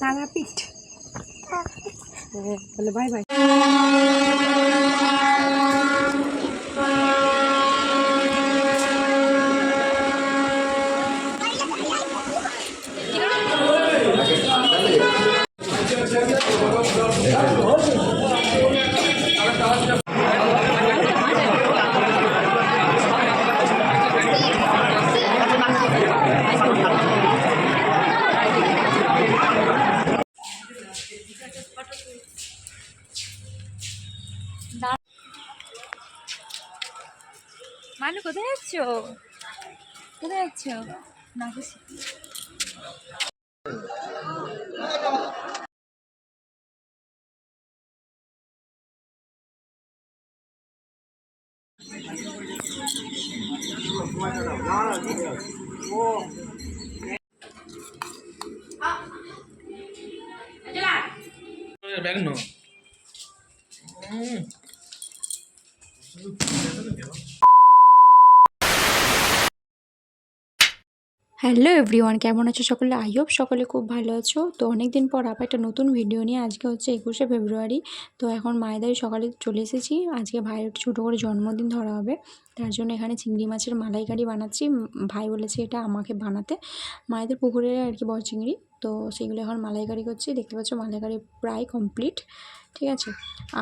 তারাপীঠ। বলে bye bye 我，好，来进来。来个弄。হ্যালো everyone, কেমন আছো সকলে? আই হোপ সকলে খুব ভালো আছো। তো অনেক দিন পর আবার একটা নতুন ভিডিও নিয়ে, আজকে হচ্ছে একুশে ফেব্রুয়ারি। তো এখন মায়েদারি সকালে চলে এসেছি। আজকে ভাইয়ের ছোটো করে জন্মদিন ধরা হবে। তার জন্য এখানে চিংড়ি মাছের মালাইকারি বানাচ্ছি। ভাই বলেছে এটা আমাকে বানাতে। মায়েদের পুকুরে আর কি বড় চিংড়ি। তো সেগুলো এখন মালাইকারি করছি। দেখতে পাচ্ছ মালাইকারি প্রায় কমপ্লিট ঠিক আছে?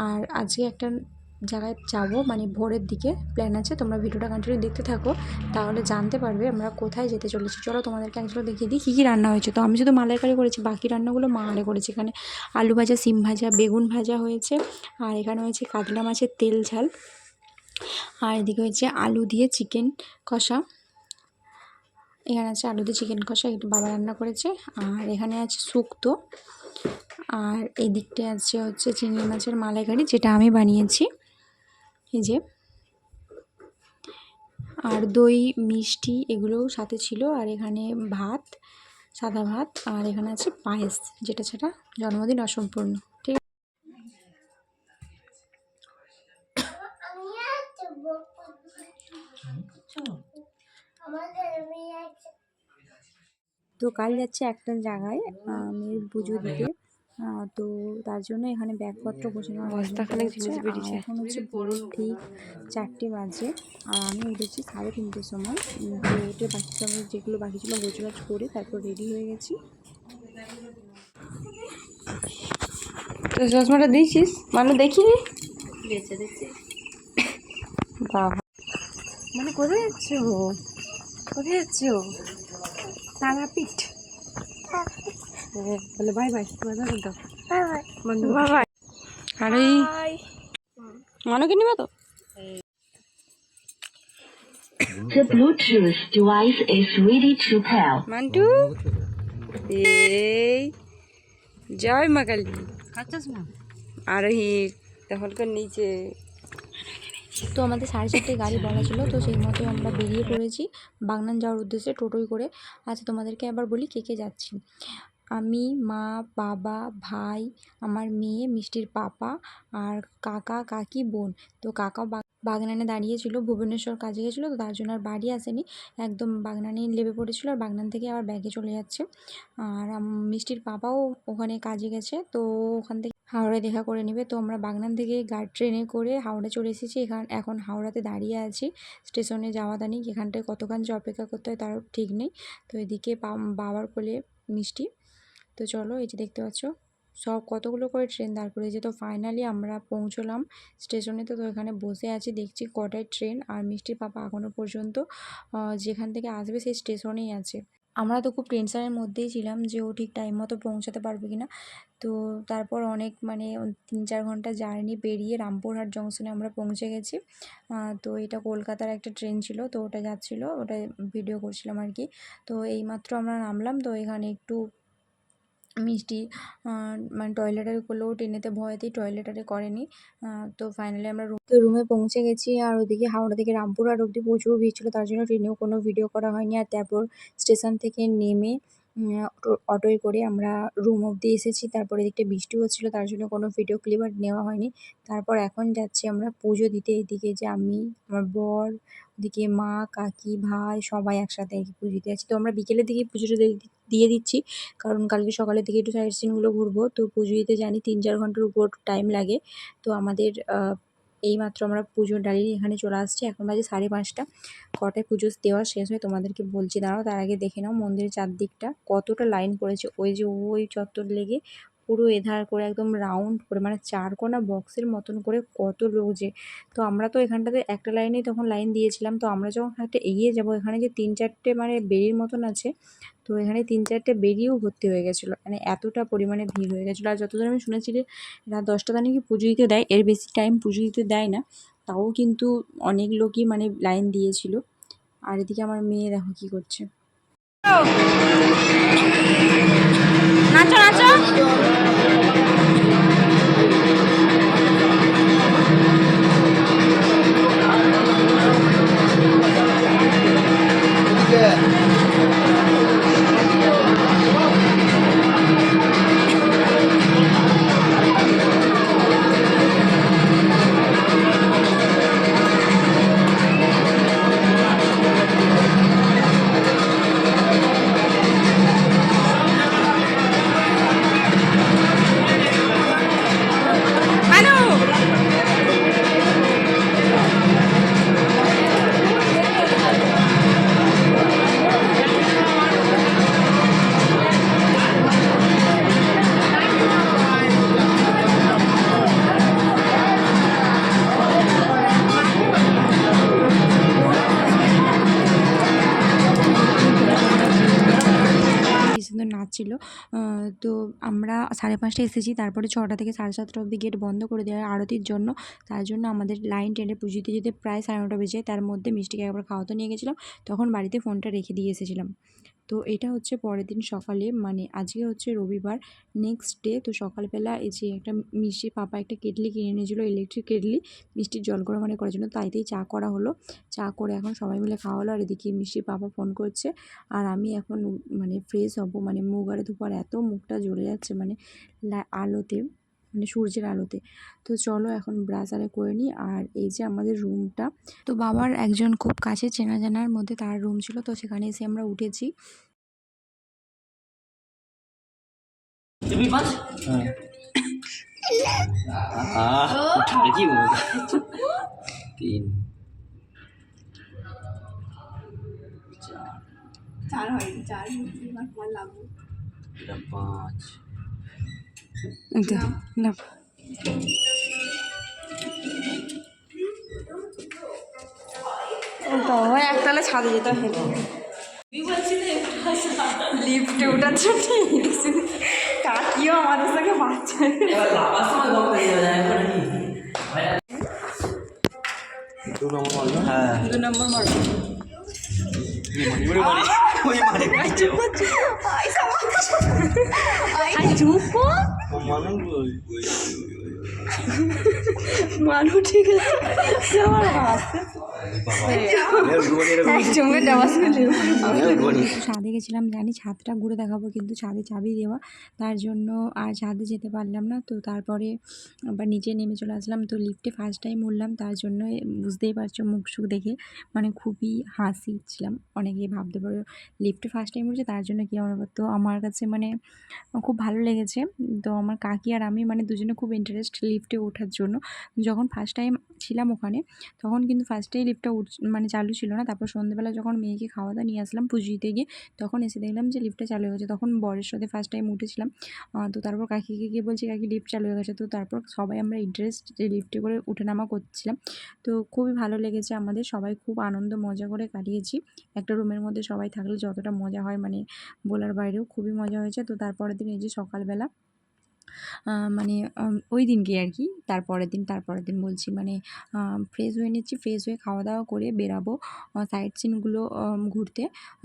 আর আজকে একটা জায়গায় যাব মানে ভোরের দিকে প্ল্যান আছে, তোমরা ভিডিওটা কন্টিনিউ দেখতে থাকো, তাহলে জানতে পারবে আমরা কোথায় যেতে চলেছি। চলো তোমাদেরকে একজন দেখিয়ে দিই কী কী রান্না হয়েছে। তো আমি শুধু মালাইকারি করেছি, বাকি রান্নাগুলো মা আরে করেছে। এখানে আলু ভাজা, সিম ভাজা, বেগুন ভাজা হয়েছে, আর এখানে হয়েছে কাতলা মাছের তেল ঝাল, আর এদিকে হয়েছে আলু দিয়ে চিকেন কষা। এখানে আছে আলু দিয়ে চিকেন কষা, একটু বাবা রান্না করেছে, আর এখানে আছে শুক্তো, আর এই দিকটায় আছে হচ্ছে চিংড়ি মাছের মালাইকারি, যেটা আমি বানিয়েছি। এই যে। আর দই, মিষ্টি এগুলোও সাথে ছিল। আর এখানে ভাত, সাদা ভাত, আর এখানে আছে পায়েস, যেটা ছাড়া জন্মদিন অসম্পূর্ণ। ঠিক তো কাল যাচ্ছে একটা জায়গায় আমি পুজো দিতে। তো তার জন্য এখানে ব্যাগপত্র গোছানো জিনিস বেরিয়েছে। এখন হচ্ছে ভোরের ঠিক চারটে বাজে। আর আমি উঠেছি সাড়ে তিনটের সময়। উঠে বাকি সময় যেগুলো বাকি ছিল গোছগাছ করে তারপর রেডি হয়ে গেছি। চশমাটা দিয়েছিস? মানে দেখিনি? বাবা। মানে কোথায় যাচ্ছ? কোথায় যাচ্ছ? তারাপীঠ। হ্যাঁ বলে বাই বাই বাই বাই দাও বন্ধু। Bye bye. আর। এই মানুকে তো? The Bluetooth device is ready to pair. Mantu? এই। জয় মা কালী। আরোহী তখনকার নিচে। তো আমাদের সাড়ে চারটে গাড়ি বলা ছিল তো সেই মতো আমরা বেরিয়ে পড়েছি। বাগনান যাওয়ার উদ্দেশ্যে টোটোই করে। আচ্ছা তোমাদেরকে আবার বলি কে কে যাচ্ছি আমি, মা, বাবা, ভাই, আমার মেয়ে, মিষ্টির পাপা আর কাকা, কাকি, বোন। তো কাকা বাগ- বাগনানে দাঁড়িয়েছিল, ভুবনেশ্বর কাজে গেছিল, তো তার জন্য আর বাড়ি আসেনি। একদম বাগনানে লেবে পড়েছিল আর বাগনান থেকে আবার ব্যাগে চলে যাচ্ছে। আর মিষ্টির পাপাও ওখানে কাজে গেছে, তো ওখান থেকে হাওড়ায় দেখা করে নেবে। তো আমরা বাগনান থেকে গাড়ি, ট্রেনে করে হাওড়া চলে এসেছি। এখান, এখন হাওড়াতে দাঁড়িয়ে আছি। স্টেশনে যাওয়া দানি এখানটায় কতক্ষণ যে অপেক্ষা করতে হয় তারও ঠিক নেই। তো এদিকে বাবার কোলে মিষ্টি। তো চলো এই যে দেখতে পাচ্ছ, সব কতগুলো করে ট্রেন দাঁড় করেছে তো ফাইনালি আমরা পৌঁছলাম স্টেশনে তো তো এখানে বসে আছি, দেখছি কটায় ট্রেন আর মিষ্টির পাপা এখনও পর্যন্ত যেখান থেকে আসবে সেই স্টেশনেই আছে। আমরা তো খুব টেনশনের মধ্যেই ছিলাম যে ও ঠিক টাইম মতো পৌঁছাতে পারবে কিনা। তো তারপর অনেক মানে তিন চার ঘণ্টা জার্নি পেরিয়ে রামপুরহাট জংশনে আমরা পৌঁছে গেছি। তো এটা কলকাতার একটা ট্রেন ছিল, তো ওটা যাচ্ছিল ওটা ভিডিও করছিলাম আর কি। তো এইমাত্র আমরা নামলাম, তো এখানে একটু মিষ্টি মানে টয়লেটারি করলেও ট্রেনেতে ভয়তেই টয়লেটারি করেনি। তো ফাইনালি আমরা রুম তো রুমে পৌঁছে গেছি আর ওদিকে হাওড়া থেকে রামপুরহাট অবধি প্রচুর ভিড় ছিল। তার জন্য ট্রেনেও কোনো ভিডিও করা হয়নি আর তারপর স্টেশন থেকে নেমে অটোয় করে আমরা রুম অবধি এসেছি। তারপর এদিকটা বৃষ্টি হচ্ছিল, তার জন্য কোনো ভিডিও ক্লিপ আর নেওয়া হয়নি। তারপর এখন যাচ্ছি আমরা পুজো দিতে এদিকে যে আমি, আমার বর এদিকে মা, কাকি, ভাই সবাই একসাথে আর কি পুজো দিতে যাচ্ছি। তো আমরা বিকেলের দিকে পুজোটা দিয়ে দিচ্ছি। কারণ কালকে সকালের দিকে একটু সাইড সিনগুলো ঘুরবো। তো পুজো দিতে জানি তিন চার ঘণ্টার উপর টাইম লাগে। তো আমাদের এইমাত্র আমরা পুজোর ডালি এখানে চলে আসছি। এখন বাজে সাড়ে পাঁচটা। কটায় পুজো দেওয়া শেষ হয় তোমাদেরকে বলছি। দাঁড়াও, তার আগে দেখে নাও মন্দিরের চারদিকটা। কতটা লাইন পড়েছে ওই যে ওই চত্বর লেগে পুরো এধার করে একদম রাউন্ড করে মানে চারকোনা বক্সের মতন করে কত লোক যে তো আমরা তো এখানটাতে একটা লাইনেই তখন লাইন দিয়েছিলাম। তো আমরা যখন একটা এগিয়ে যাব, এখানে যে তিন চারটে মানে বেরির মতন আছে, তো এখানে তিন চারটে বেরিয়েও ভর্তি হয়ে গেছিল। মানে এতটা পরিমাণে ভিড় হয়ে গেছিল। আর যতদূর আমি শুনেছি যে রাত দশটা নাকি পুজো দিতে দেয়, এর বেশি টাইম পুজো দিতে দেয় না। তাও কিন্তু অনেক লোকই মানে লাইন দিয়েছিল। আর এদিকে আমার মেয়ে দেখো কী করছে। নাচো নাচো। ছিল। তো আমরা সাড়ে পাঁচটায় এসেছি, তারপরে ছটা থেকে সাড়ে সাতটা অবধি গেট বন্ধ করে দেওয়া আরতির জন্য। তার জন্য আমাদের লাইন টেনে পুজোতে যেতে প্রায় সাড়ে নটা বেজে। তার মধ্যে মিষ্টিকে একবার খাওয়াতে নিয়ে গেছিলাম। তখন বাড়িতে ফোনটা রেখে দিয়ে এসেছিলাম। তো এটা হচ্ছে পরের দিন সকালে মানে আজকে হচ্ছে রবিবার নেক্সট ডে তো সকালবেলা এই যে একটা মিষ্টির পাপা একটা কেটলি কিনে এনেছিলো ইলেকট্রিক কেটলি, মিষ্টির জল গরম মানে করার জন্য তাইতেই চা করা হলো। চা করে এখন সবাই মিলে খাওয়া হলো আর এদিকে মিষ্টির পাপা ফোন করছে আর আমি এখন মানে ফ্রেশ হব মানে মুখ আরে ধোপার এত মুখটা জ্বলে যাচ্ছে মানে আলোতে। মানে সূর্যের আলোতে। তো চলো এখন ব্রাশ আরে করে নিই। আর এই যে আমাদের রুমটা তো বাবার একজন খুব কাছে চেনা জানার মধ্যে তার রুম ছিল তো সেখানে এসে আমরা উঠেছি। তুমি পাঁচ? আহ উঠাবে কি বলব চার এটা পাঁচ। না তো একতলা ছাদে যেতে হেঁটে লিফটে ওঠার জন্য কাকিও আমাদের সঙ্গে বাচ্চা হ্যাঁ দু নম্বর মানে মানে চুপ মানু ঠিক আছে। আমার হাসতে ডাবাস গেছিলাম, জানি ছাদটা ঘুরে দেখাবো কিন্তু ছাদে চাবি দেওয়া, তার জন্য আর ছাদে যেতে পারলাম না। তো তারপরে আবার নিচে নেমে চলে আসলাম। তো লিফটে ফার্স্ট টাইম উঠলাম, তার জন্য বুঝতেই পারছ মুখ সুখ দেখে মানে খুবই হাসিছিলাম অনেকেই ভাবতে পারো লিফটে ফার্স্ট টাইম উঠছে, তার জন্য কী আমার তো আমার কাছে মানে খুব ভালো লেগেছে। তো আমার কাকি আর আমি মানে দুজনে খুব ইন্টারেস্ট লিফটে ওঠার জন্য। যখন ফার্স্ট টাইম ছিলাম ওখানে, তখন কিন্তু ফার্স্টেই লিফটটা উঠ মানে চালু ছিল না। তারপর সন্ধ্যেবেলা যখন মেয়েকে খাওয়া দাওয়া নিয়ে আসলাম পুজো দিতে গিয়ে তখন এসে দেখলাম যে লিফটটা চালু হয়ে গেছে। তখন বরের সাথে ফার্স্ট টাইম উঠেছিলাম। তো তারপর কাকিকে গিয়ে বলছি, কাকি লিফট চালু হয়ে গেছে। তো তারপর সবাই আমরা ইন্টারেস্ট যে লিফটে করে উঠেনামা করছিলাম। তো খুবই ভালো লেগেছে আমাদের। সবাই খুব আনন্দ, মজা করে কাটিয়েছি। একটা রুমের মধ্যে সবাই থাকলে যতটা মজা হয় মানে বলার বাইরেও খুবই মজা হয়েছে। তো তারপরের দিন এই যে সকালবেলা মানে ওই দিনকে আর কি তারপরের দিন তারপরের দিন বলছি মানে ফ্রেশ হয়ে নিচ্ছি ফ্রেশ হয়ে খাওয়া দাওয়া করে বেরাবো সাইড সিনগুলো ঘুরতে।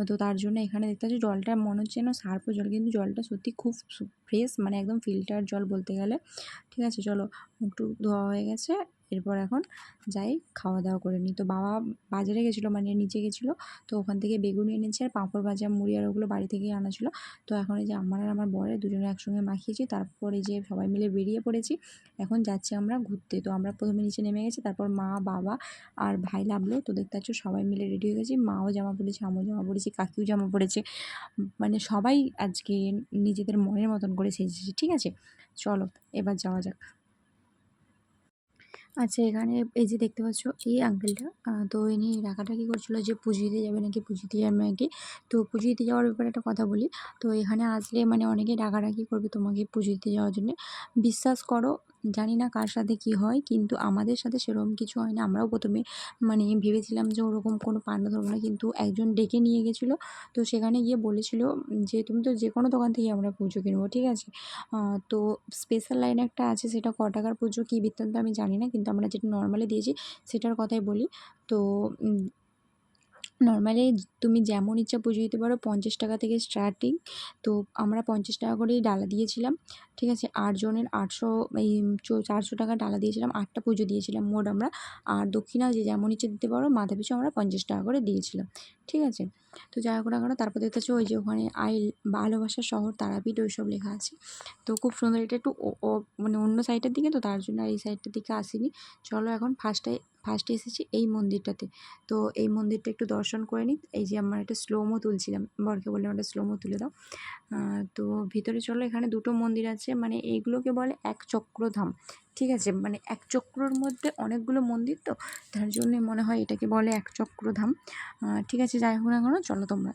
তো তার জন্য এখানে দেখতে পাচ্ছি জলটা মনে হচ্ছে যেন সার্প জল, কিন্তু জলটা সত্যি খুব ফ্রেশ মানে একদম ফিল্টার জল বলতে গেলে। ঠিক আছে, চলো, একটু ধোয়া হয়ে গেছে। এরপর এখন যাই খাওয়া দাওয়া করে নিই। তো বাবা বাজারে গেছিল মানে নিচে গেছিল, তো ওখান থেকে বেগুনি এনেছে আর পাঁপড় ভাজা, মুড়ি আর ওগুলো বাড়ি থেকেই আনা ছিল। তো এখন এই যে আমার আর আমার বরের দুজনে একসঙ্গে মাখিয়েছি, তারপরে যে সবাই মিলে বেরিয়ে পড়েছি। এখন যাচ্ছি আমরা ঘুরতে। তো আমরা প্রথমে নিচে নেমে গেছি, তারপর মা, বাবা আর ভাই লাভলো তো দেখতে পাচ্ছ সবাই মিলে রেডি হয়ে গেছি। মাও জামা পরেছে, আমিও জামা পরেছি, কাকিও জামা পরেছে। মানে সবাই আজকে নিজেদের মনের মতন করে সেজেছি, ঠিক আছে? চলো, এবার যাওয়া যাক। আচ্ছা এখানে এই যে দেখতে পাচ্ছ এই আঙ্কেলটা তো ইনি ডাকাডাকি করছিল যে পুজো দিতে যাবে নাকি পুজো দিতে যাবে নাকি? তো পুজো দিতে যাওয়ার ব্যাপারে একটা কথা বলি। তো এখানে আসলে মানে অনেকে ডাকাডাকি করবে তোমাকে পুজো দিতে যাওয়ার জন্য। বিশ্বাস করো জানি না কার সাথে কি হয়, কিন্তু আমাদের সাথে সেরকম কিছু হয় না। আমরাও প্রথমে মানে ভেবেছিলাম যে ওরকম কোনো পান্ডা ধরবো না, কিন্তু একজন ডেকে নিয়ে গেছিল। তো সেখানে গিয়ে বলেছিল যে, তুমি তো যে কোনো দোকান থেকে আমরা পুজো কিনবো, ঠিক আছে? তো স্পেশাল লাইন একটা আছে, সেটা ক টাকার পুজো কী বৃত্তান্ত আমি জানি না, কিন্তু আমরা যেটা নর্মালি দিয়েছি, সেটার কথাই বলি। তো নর্মালি তুমি যেমন ইচ্ছা পুজো দিতে পারো পঞ্চাশ টাকা থেকে স্টার্টিং তো আমরা পঞ্চাশ টাকা করেই ডালা দিয়েছিলাম, ঠিক আছে? আটজনের আটশো, এই চারশো টাকা ডালা দিয়েছিলাম, আটটা পুজো দিয়েছিলাম মোট আমরা, আর দক্ষিণা যে যেমন ইচ্ছে দিতে পারো মাথা পিছু আমরা পঞ্চাশ টাকা করে দিয়েছিলাম, ঠিক আছে? তো হোক না কেন, তারপর দেখতে ওই যে ওখানে আই ভালোবাসা শহর, তারাপীঠ, ওইসব লেখা আছে, তো খুব সুন্দর এটা একটু মানে অন্য সাইডের দিকে তো, তার জন্য আর এই সাইডটার দিকে আসিনি, চলো এখন ফার্স্টে ফার্স্টে এসেছি এই মন্দিরটাতে। তো এই মন্দিরটা একটু দর্শন করে নিই। এই যে আমার একটা স্লোমো তুলছিলাম। বরকে বললাম, একটা স্লোমো তুলে দাও। তো ভিতরে চলো, এখানে দুটো মন্দির আছে। মানে এইগুলোকে বলে এক চক্রধাম। ঠিক আছে? মানে এক চক্রর মধ্যে অনেকগুলো মন্দির তো? তার জন্যে মনে হয় এটাকে বলে এক চক্রধাম। ঠিক আছে? যাই হোক না কেন, চলো তোমরা।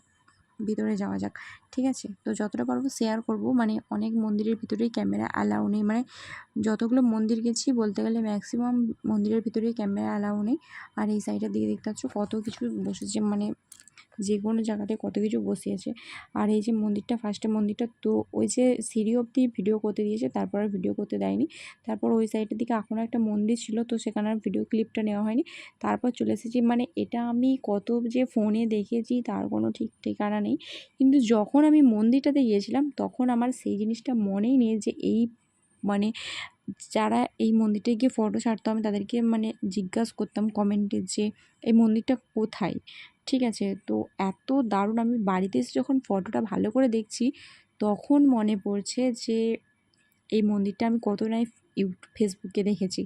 ভিতরে যাওয়া যাক। ঠিক আছে? তো যতটা পারব শেয়ার করব। মানে অনেক মন্দিরের ভিতরেই ক্যামেরা অ্যালাউ নেই। মানে যতগুলো মন্দির গেছি বলতে গেলে ম্যাক্সিমাম মন্দিরের ভিতরেই ক্যামেরা অ্যালাউ নেই। আর এই সাইডের দিকে দেখতে পাচ্ছ কত কিছু বসেছে। মানে যে কোনো জায়গাতে কত কিছু বসিয়েছে। আর এই যে মন্দিরটা ফার্স্টে মন্দিরটা, তো ওই যে সিঁড়ি অবধি ভিডিও করতে দিয়েছে, তারপর আর ভিডিও করতে দেয়নি। তারপর ওই সাইডের দিকে এখনও একটা মন্দির ছিল, তো সেখানে আর ভিডিও ক্লিপটা নেওয়া হয়নি। তারপর চলে এসেছি মানে এটা আমি কত যে ফোনে দেখেছি, তার কোনো ঠিক ঠিকানা নেই। কিন্তু যখন আমি মন্দিরটাতে গিয়েছিলাম, তখন আমার সেই জিনিসটা মনেই নেই যে এই মানে যারা এই মন্দিরে গিয়ে ফটো ছাড়তো, আমি তাদেরকে মানে জিজ্ঞাসা করতাম কমেন্টে যে, এই মন্দিরটা কোথায়? ঠিক আছে? তো এত দারুণ, আমি বাড়িতে এসে যখন ফটোটা ভালো করে দেখছি, তখন মনে পড়ছে যে, এই মন্দিরটা আমি কত নাই ইউ ফেসবুকে দেখেছি।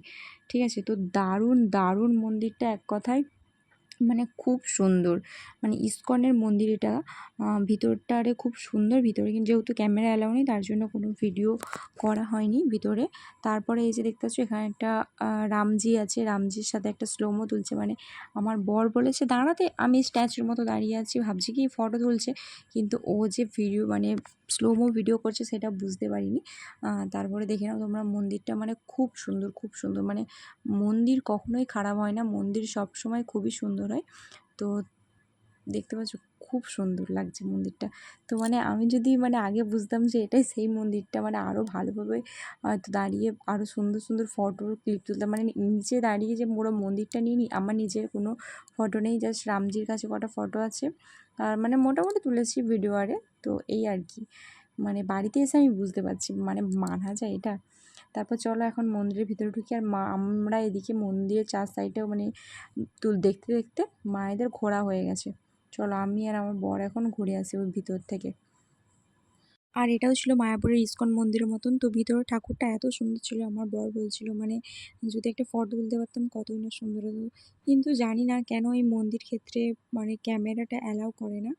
ঠিক আছে? তো দারুণ দারুণ মন্দিরটা এক কথায়। মানে খুব সুন্দর। মানে ইস্কনের মন্দির এটা ভিতরটারে খুব সুন্দর, ভিতরে কিন্তু যেহেতু ক্যামেরা অ্যালাউ নেই, তার জন্য কোনো ভিডিও করা হয়নি ভিতরে। তারপরে এই যে দেখতে পাচ্ছ, এখানে একটা রামজি আছে, রামজির সাথে একটা স্লোমো তুলছে। মানে আমার বর বলেছে, দাঁড়াতে, আমি স্ট্যাচুর মতো দাঁড়িয়ে আছি, ভাবছি কি ফটো তুলছে। কিন্তু ও যে ভিডিও মানে স্লোমো ভিডিও করছে সেটা বুঝতে পারিনি। তারপরে দেখে নাও তোমরা মন্দিরটা মানে খুব সুন্দর খুব সুন্দর। মানে মন্দির কখনোই খারাপ হয় না, মন্দির সবসময় খুবই সুন্দর হয়। তো দেখতে পাচ্ছ খুব সুন্দর লাগছে মন্দিরটা। তো মানে আমি যদি মানে আগে বুঝতাম যে এটাই সেই মন্দিরটা মানে আরও ভালোভাবে হয়তো দাঁড়িয়ে আরও সুন্দর সুন্দর ফটো ক্লিক তুলতাম। মানে নিচে দাঁড়িয়ে যে পুরো মন্দিরটা নিয়ে নিই আমার নিজের কোনো ফটো নেই জাস্ট রামজির কাছে কটা ফটো আছে। আর মানে মোটামুটি তুলেছি ভিডিও আরে, তো এই আর কি। মানে বাড়িতে এসে আমি বুঝতে পারছি মানে মানা যায় এটা। তারপর চলো এখন মন্দিরের ভিতরে ঢুকি আর মা, আমরা এদিকে মন্দিরের চার সাইডেও মানে দেখতে দেখতে মায়েদের ঘোরা হয়ে গেছে। চলো আমি আর আমার বর এখন ঘুরে আসি ওর ভিতর থেকে। আর এটাও ছিল মায়াপুরের ইস্কন মন্দিরের মতন। তো ভিতরে ঠাকুরটা এত সুন্দর ছিল, আমার বর বলছিল মানে যদি একটা ফটো তুলতে পারতাম কতই না সুন্দর হতো। কিন্তু জানি না কেন এই মন্দির ক্ষেত্রে মানে ক্যামেরাটা অ্যালাউ করে না।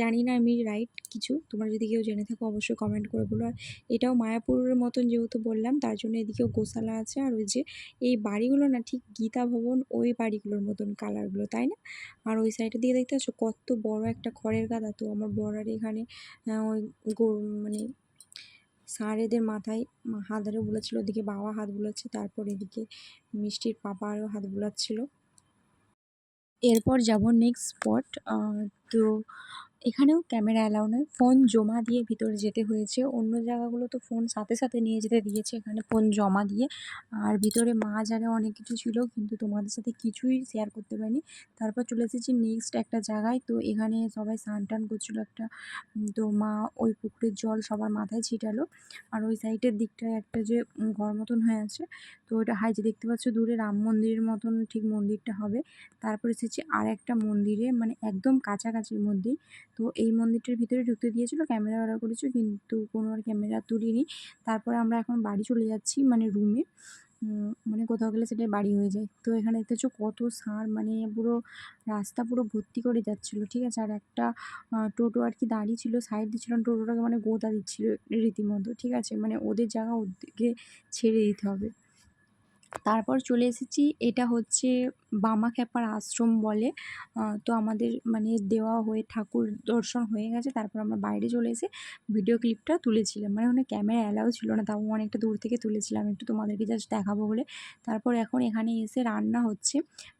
জানি না আমি রাইট কিছু। তোমরা যদি কেউ জেনে থাকো, অবশ্যই কমেন্ট করে বলো। আর এটাও মায়াপুরের মতন যেহেতু বললাম, তার জন্য এদিকেও গোশালা আছে। আর ওই যে এই বাড়িগুলো না, ঠিক গীতা ভবন ওই বাড়িগুলোর মতন কালারগুলো তাই না? আর ওই সাইডের দিকে দেখতে পাচ্ছ, কত বড় একটা খড়ের গাদা। তো আমার বড়ার এখানে ওই মানে ষাঁড়েদের মাথায় হাত ধরে বুলাচ্ছিল, ওদিকে বাবা হাত বুলাচ্ছে, তারপর এদিকে মিষ্টির পাপা আরও হাত বুলাচ্ছিল। এরপর যাব নেক্সট স্পট তো এখানেও ক্যামেরা অ্যালাউ নয়। ফোন জমা দিয়ে ভিতরে যেতে হয়েছে। অন্য জায়গাগুলো তো ফোন সাথে সাথে নিয়ে যেতে দিয়েছে। এখানে ফোন জমা দিয়ে। আর ভিতরে মাছ আরে অনেক কিছু ছিল, কিন্তু তোমাদের সাথে কিছুই শেয়ার করতে পারিনি। তারপর চলে এসেছি নেক্সট একটা জায়গায়। তো এখানে সবাই স্নান টান করছিল একটা। তো মা ওই পুকুরের জল সবার মাথায় ছিটালো। আর ওই সাইডের দিকটায় একটা যে ঘর মতন হয়ে আছে। তো ওটা হাই যে দেখতে পাচ্ছ, দূরে রাম মন্দিরের মতন ঠিক মন্দিরটা হবে। তারপর এসেছি আর একটা মন্দিরে মানে একদম কাছাকাছির মধ্যেই। তো এই মন্দিরটার ভিতরে ঢুকতে দিয়েছিল, ক্যামেরা অর্ডার করেছ কিন্তু কোনো আর ক্যামেরা তুলিনি। তারপরে আমরা এখন বাড়ি চলে যাচ্ছি মানে রুমে মানে কোথাও গেলে সেটাই বাড়ি হয়ে যায়। তো এখানে দেখতে পাচ্ছ কত সার মানে পুরো রাস্তা পুরো ভর্তি করে যাচ্ছিল, ঠিক আছে? আর একটা টোটো আর কি দাঁড়িয়ে ছিল সাইড দিচ্ছিল টোটোটাকে মানে গোদা দিচ্ছিল রীতিমতো, ঠিক আছে? মানে ওদের জায়গা ওদেরকে ছেড়ে দিতে হবে। তারপর চলে এসেছি, এটা হচ্ছে বামাখ্যাপার আশ্রম বলে। তো আমাদের মানে দেওয়া হয়ে, ঠাকুর দর্শন হয়ে গেছে, তারপর আমরা বাইরে চলে এসে ভিডিও ক্লিপটা তুলেছিলাম। মানে ওখানে ক্যামেরা অ্যালাউ ছিল না, তাও অনেকটা দূর থেকে তুলেছিলাম। একটু তোমাদেরকে জাস্ট দেখাবো বলে। তারপর এখন এখানে এসে রান্না হচ্ছে।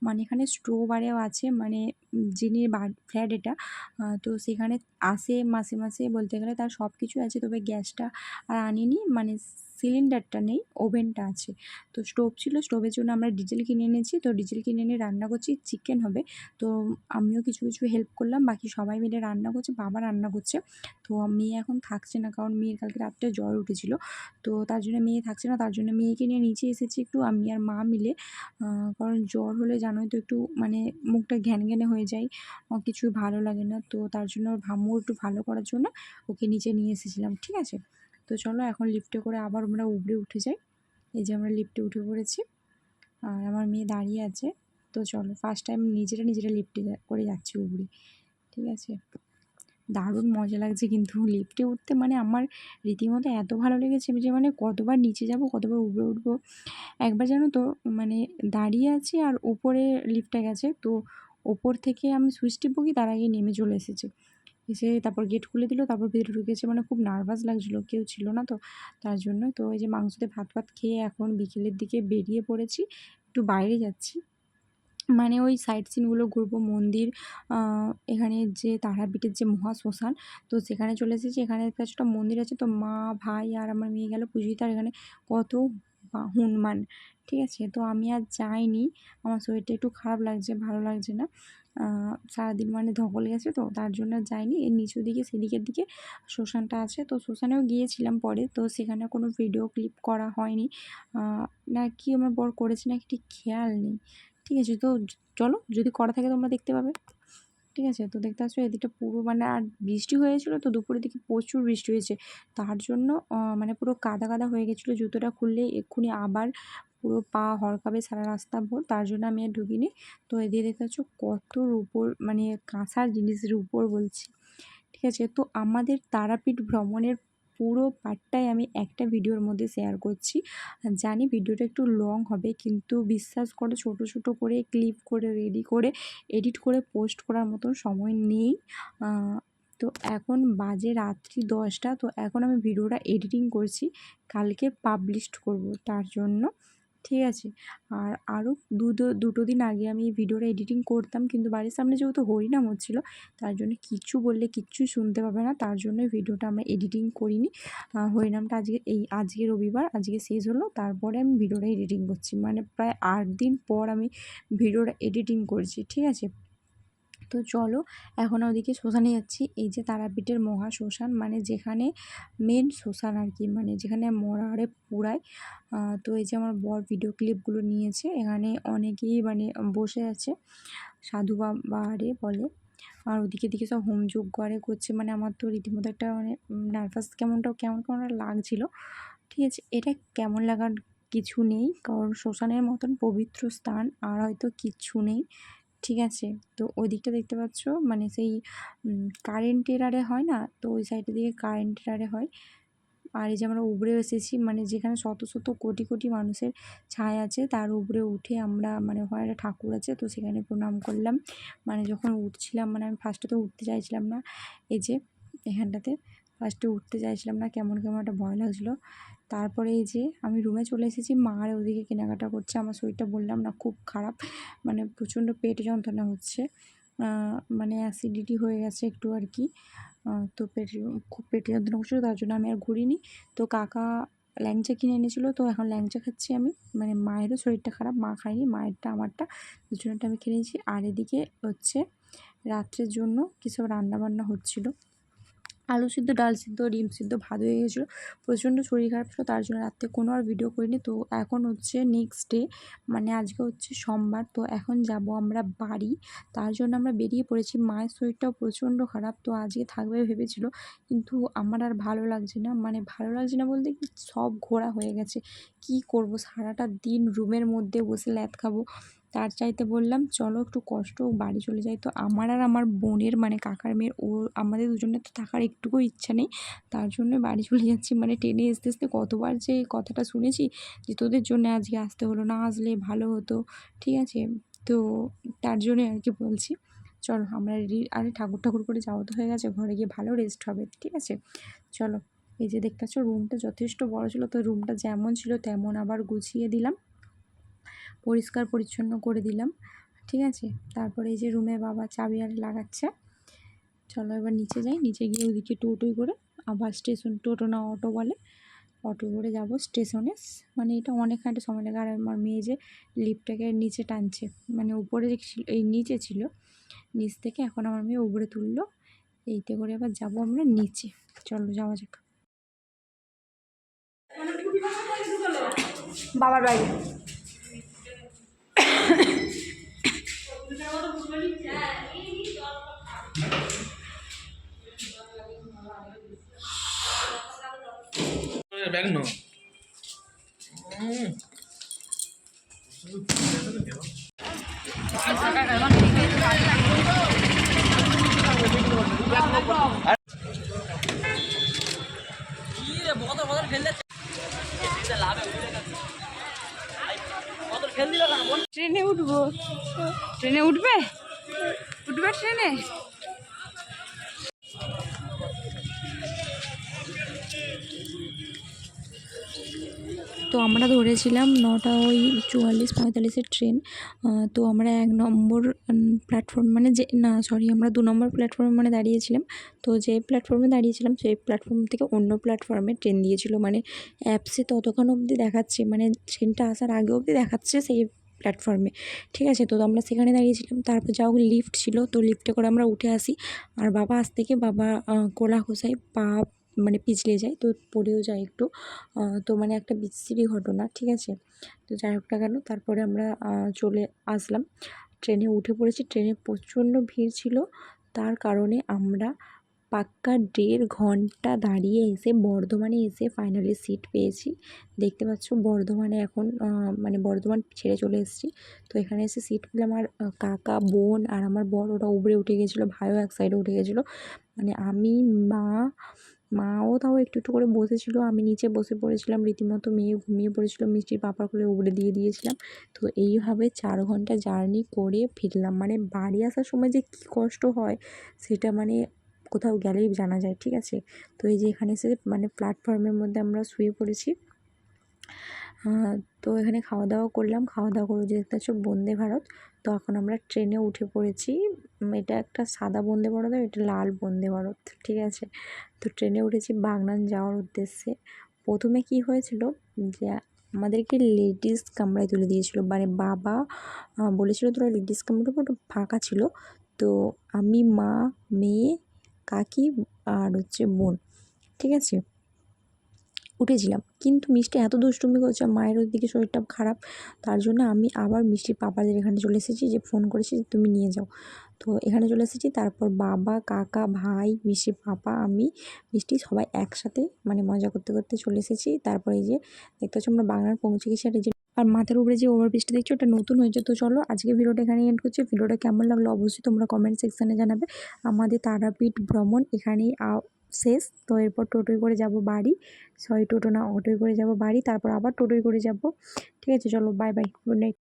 মানে এখানে স্টোভ আরেও আছে মানে যিনি ফ্ল্যাট এটা তো সেখানে আসে মাসে মাসে বলতে গেলে তার সব কিছু আছে। তবে গ্যাসটা আর আনিনি মানে সিলিন্ডারটা নেই, ওভেনটা আছে। তো স্টোভ ছিল, স্টোভের জন্য আমরা ডিজেল কিনে এনেছি। তো ডিজেল কিনে এনে রান্না করছি, চিকেন হবে। তো আমিও কিছু কিছু হেল্প করলাম, বাকি সবাই মিলে রান্না করছে, বাবা রান্না করছে। তো মেয়ে এখন থাকছে না, কারণ মেয়ের কালকে রাত্রে জ্বর উঠেছিল। তো তার জন্য মেয়ে থাকছে না, তার জন্য মেয়েকে নিয়ে নিচে এসেছি একটু, আমি আর মা মিলে। কারণ জ্বর হলে জানোই তো একটু মানে মুখটা ঘ্যান ঘ্যানে হয়ে যায় কিছু ভালো লাগে না। তো তার জন্য ভাম্মু একটু ভালো করার জন্য ওকে নিচে নিয়ে এসেছিলাম, ঠিক আছে? তো চলো এখন লিফটে করে আবার আমরা উপরে উঠে যাই। এই যে আমরা লিফটে উঠে পড়েছি। আর আমার মেয়ে দাঁড়িয়ে আছে। তো চলো ফার্স্ট টাইম নিজেরা নিজেরা লিফটে করে যাচ্ছি উপরে। ঠিক আছে? দারুণ মজা লাগছে কিন্তু লিফটে উঠতে। মানে আমার রীতিমতো এত ভালো লেগেছে যে মানে কতবার নিচে যাব, কতবার উপরে উঠবো। একবার জানো তো মানে দাঁড়িয়ে আছি আর উপরে লিফটটা গেছে। তো ওপর থেকে আমি সুইচ টিপবো কি? তার আগে নেমে চলে এসেছে। এসে তারপর গেট খুলে দিল, তারপর ভিতরে ঢুকেছে। মানে খুব নার্ভাস লাগছিল, কেউ ছিল না তো, তার জন্য তো এই যে মাংসতে ভাত ভাত খেয়ে এখন বিকেলের দিকে বেরিয়ে পড়েছি, একটু বাইরে যাচ্ছি। মানে ওই সাইট সিনগুলো ঘুরবো, মন্দির এখানে যে তারাপীঠের যে মহা শ্মশান তো সেখানে চলে এসেছি। এখানে একটা ছোটো মন্দির আছে তো মা, ভাই আর আমার মেয়ে গেল পুজো দিতে আর এখানে কত হনুমান, ঠিক আছে? তো আমি আর যাইনি, আমার শরীরটা একটু খারাপ লাগছে, ভালো লাগছে না। সারাদিন মানে ধকল গেছে তো, তার জন্য যাইনি। এর নিচু দিকে, সেদিকের দিকে শ্মশানটা আছে। তো শ্মশানেও গিয়েছিলাম পরে, তো সেখানে কোনো ভিডিও ক্লিপ করা হয়নি। না কি আমার বর করেছে নাকি ঠিক খেয়াল নেই। ঠিক আছে, তো চলো, যদি করা থাকে তোমরা দেখতে পাবে। ঠিক আছে, তো দেখতে পাচ্ছ এদিকটা পুরো মানে আর বৃষ্টি হয়েছিল তো দুপুরের দিকে প্রচুর বৃষ্টি হয়েছে। তার জন্য মানে পুরো কাদা কাদা হয়ে গেছিল জুতোটা খুললে এক্ষুনি আবার পুরো পা হরকাবে সারা রাস্তা ভোর, তার জন্য আমি আর ঢুকিনি। তো এদিকে দেখতে পাচ্ছ কত রূপোর মানে কাঁসার জিনিসের উপর বলছি। ঠিক আছে? তো আমাদের তারাপীঠ ভ্রমণের পুরো পার্টটাই আমি একটা ভিডিওর মধ্যে শেয়ার করছি। জানি ভিডিওটা একটু লং হবে, কিন্তু বিশ্বাস করে ছোট ছোট করে ক্লিপ করে রেডি করে এডিট করে পোস্ট করার মতন সময় নেই। তো এখন বাজে রাত্রি দশটা, তো এখন আমি ভিডিওটা এডিটিং করছি। কালকে পাবলিশ করব তার জন্য। ঠিক আছে। আর আরও দুটো দুটো দিন আগে আমি ভিডিওটা এডিটিং করতাম, কিন্তু বাড়ির সামনে যেহেতু হরিনাম হচ্ছিল, তার জন্য কিছু বললে কিচ্ছুই শুনতে পাবে না, তার জন্য ভিডিওটা আমরা এডিটিং করিনি। হরিনামটা আজকে, এই আজকে রবিবার, আজকে শেষ হলো, তারপরে আমি ভিডিওটা এডিটিং করছি। মানে প্রায় আট দিন পর আমি ভিডিওটা এডিটিং করছি, ঠিক আছে? তো চলো এখন ওদিকে শ্মশানে যাচ্ছি। এই যে তারাপীঠের মহা শ্মশান মানে যেখানে মেন শ্মশান আর কি মানে যেখানে মরারে পুরায়। তো এই যে আমার বর ভিডিও ক্লিপগুলো নিয়েছে, এখানে অনেকেই মানে বসে আছে, সাধু বাবা আরে বলে। আর ওদিকে দিকে সব হোমযজ্ঞ করে করছে মানে আমার তো রীতিমতো একটা মানে নার্ভাস কেমনটা, কেমন কেমন লাগছিল। ঠিক আছে, এটা কেমন লাগার কিছু নেই, কারণ শ্মশানের মতন পবিত্র স্থান আর হয়তো কিচ্ছু নেই। ঠিক আছে? তো ওই দিকটা দেখতে পাচ্ছ? মানে সেই কারেন্টের আরে হয় না? তো ওই সাইডের দিকে কারেন্টের আরে হয়। আর এই যে আমরা উপরে এসেছি মানে যেখানে শত শত কোটি কোটি মানুষের ছায়া আছে, তার উপরে উঠে আমরা মানে ওখানে একটা ঠাকুর আছে, তো সেখানে প্রণাম করলাম। মানে যখন উঠছিলাম মানে আমি ফার্স্টে তো উঠতে চাইছিলাম না। এই যে এখানটাতে ফার্স্টে উঠতে চাইছিলাম না, কেমন কেমন একটা ভয় লাগছিল। তারপরে এই যে আমি রুমে চলে এসেছি, মা আর ওদিকে কেনাকাটা করছে। আমার শরীরটা বললাম না, খুব খারাপ। মানে প্রচণ্ড পেট যন্ত্রণা হচ্ছে। মানে অ্যাসিডিটি হয়ে গেছে একটু আর কি। তো পেট, খুব পেটে যন্ত্রণা করছিল, তার জন্য আমি আর ঘুরিনি। তো কাকা ল্যাংচা কিনে এনেছিলো, তো এখন ল্যাংচা খাচ্ছি আমি। মানে মায়েরও শরীরটা খারাপ, মা খায়নি, মায়েরটা, আমারটা। দুজনেরটা আমি খেয়ে নিয়েছি। আর এদিকে হচ্ছে রাত্রের জন্য কিছু রান্না বান্না হচ্ছিল। আলু সিদ্ধ, ডাল সিদ্ধ, ডিম সিদ্ধ, ভাত হয়ে গেছিল। প্রচণ্ড শরীর খারাপ ছিল, তার জন্য রাত্রে কোনো আর ভিডিও করিনি। তো এখন হচ্ছে নেক্সট ডে মানে আজকে হচ্ছে সোমবার, তো এখন যাব আমরা বাড়ি। তার জন্য আমরা বেরিয়ে পড়েছি। মায়ের শরীরটাও প্রচণ্ড খারাপ, তো আজকে থাকবে ভেবেছিল, কিন্তু আমার আর ভালো লাগছে না। মানে ভালো লাগছে না বলতে কি, সব ঘোরা হয়ে গেছে। কি করব? সারাটা দিন রুমের মধ্যে বসে ল্যাদ খাব। তার চাইতে বললাম, চলো একটু কষ্ট, বাড়ি চলে যাই। তো আমার আর আমার বোনের মানে কাকার মেয়ের, ও, আমাদের দুজনের তো থাকার একটুকু ইচ্ছা নেই। তার জন্য বাড়ি চলে যাচ্ছি। মানে ট্রেনে আসতে আসতে কতবার যে কথাটা শুনেছি যে, তোদের জন্য আজকে আসতে হলো না, আসলে ভালো হতো। ঠিক আছে? তো তার জন্যই আর কি বলছি। চলো, আমরা রেডি, আরে ঠাকুর ঠাকুর করে যাওয়া তো হয়ে গেছে, ঘরে গিয়ে ভালো রেস্ট হবে, ঠিক আছে? চলো, এই যে দেখতে পাচ্ছ রুমটা যথেষ্ট বড় ছিল, তো রুমটা যেমন ছিল, তেমন আবার গুছিয়ে দিলাম। পরিষ্কার পরিচ্ছন্ন করে দিলাম, ঠিক আছে? তারপরে এই যে রুমে বাবা চাবি আর লাগাচ্ছে। চলো এবার নিচে যাই, নিচে গিয়ে ওইদিকে টোটোই করে, আবার স্টেশন টোটো না অটো বলে। অটো করে যাব স্টেশনে মানে এটা অনেকখানি সময় লাগে। আর আমার মেয়ে যে লিফটটাকে নিচে টানছে মানে উপরে ছিল, এই নিচে ছিল, নিচ থেকে এখন আমার মেয়ে উপরে তুললো। এইতে করে এবার যাব আমরা নিচে। চলো যাওয়া যাক। বাবার বাড়ি। নো ট্রেনে উঠবো? ট্রেনে উঠবে? উঠবে ট্রেনে তো আমরা ধরেছিলাম নটা ওই চুয়াল্লিশ, পঁয়তাল্লিশের ট্রেন তো আমরা এক নম্বর প্ল্যাটফর্ম মানে যে, না সরি আমরা দু নম্বর প্ল্যাটফর্মে মানে দাঁড়িয়েছিলাম। তো যে প্ল্যাটফর্মে দাঁড়িয়েছিলাম, সেই প্ল্যাটফর্ম থেকে অন্য প্ল্যাটফর্মে ট্রেন দিয়েছিল। মানে অ্যাপসে ততক্ষণ অবধি দেখাচ্ছে মানে ট্রেনটা আসার আগে অবধি দেখাচ্ছে সেই প্ল্যাটফর্মে ঠিক আছে, তো আমরা সেখানে দাঁড়িয়েছিলাম। তারপর যা হোক লিফট ছিল, তো লিফটে করে আমরা উঠে আসি। আর বাবা আজ থেকে বাবা কোলা খোসায় পা মানে পিছলে যায় তো পড়েও যায় একটু। তো মানে একটা বিশ্রী ঘটনা ঠিক আছে? তো যাই হোক না কেন তারপরে আমরা চলে আসলাম। ট্রেনে উঠে পড়েছি। ট্রেনে প্রচণ্ড ভিড় ছিল। তার কারণে আমরা পাক্কা দেড় ঘণ্টা দাঁড়িয়ে এসে বর্ধমানে এসে ফাইনালি সিট পেয়েছি। দেখতে পাচ্ছ বর্ধমানে এখন মানে বর্ধমান ছেড়ে চলে এসেছি। তো এখানে এসে সিট আর আহ, কাকা বোন আর আমার বড় ওরা উপরে উঠে গেছিল ভাইও এক সাইডে উঠে গেছিল। মানে আমি মা মাও তাও একটু একটু করে বসেছিল। আমি নিচে বসে পড়েছিলাম, রীতিমতো মেয়ে ঘুমিয়ে পড়েছিল, মিষ্টির পাপড় করে উপরে দিয়ে দিয়েছিলাম। তো এইভাবে চার ঘণ্টা জার্নি করে ফিরলাম। মানে বাড়ি আসার সময় যে কী কষ্ট হয়, সেটা মানে কোথাও গেলেই জানা যায়, ঠিক আছে? তো এই যে এখানে এসে মানে প্ল্যাটফর্মের মধ্যে আমরা শুয়ে পড়েছি। তো এখানে খাওয়া দাওয়া করলাম। খাওয়া দাওয়া করে দেখতে বন্দে ভারত। তো এখন আমরা ট্রেনে উঠে পড়েছি। এটা একটা সাদা বন্দে ভারত আর এটা লাল বন্দে ভারত, ঠিক আছে? তো ট্রেনে উঠেছি বাগনান যাওয়ার উদ্দেশ্যে। প্রথমে কি হয়েছিল যে, আমাদেরকে লেডিস কামরায় তুলে দিয়েছিল। মানে বাবা বলেছিল তোরা লেডিস কামরাটা ওটা ফাঁকা ছিল। তো আমি, মা, মেয়ে, কাকি আর হচ্ছে বোন, ঠিক আছে? উঠেছিলাম। কিন্তু মিষ্টি এত দুষ্টুমি করছে, মায়ের ওদিকে শরীরটা খারাপ, তার জন্য আমি আবার মিষ্টির পাপাদের এখানে চলে এসেছি যে ফোন করেছি যে তুমি নিয়ে যাও। তো এখানে চলে এসেছি, তারপর বাবা, কাকা, ভাই, মিষ্টির পাপা, আমি, মিষ্টি সবাই একসাথে মানে মজা করতে করতে চলে এসেছি। তারপরে এই যে দেখতে পাচ্ছ আমরা বাংলার পৌঁছে গেছি আর এই যে আর মাথার উপরে যে ওভারব্রিজটা দেখছ, ওটা নতুন হয়েছে। তো চলো আজকে ভিডিওটা এখানে এন্ড করছি। ভিডিওটা কেমন লাগল অবশ্যই তোমরা কমেন্ট সেকশানে জানাবে। আমাদের তারাপীঠ ভ্রমণ এখানেই শেষ। তো এরপর টোটোয় করে যাব বাড়ি। সরি টোটো না, অটোয় করে যাব বাড়ি। তারপর আবার টোটোয় করে যাব। ঠিক আছে, চলো বাই বাই গুড নাইট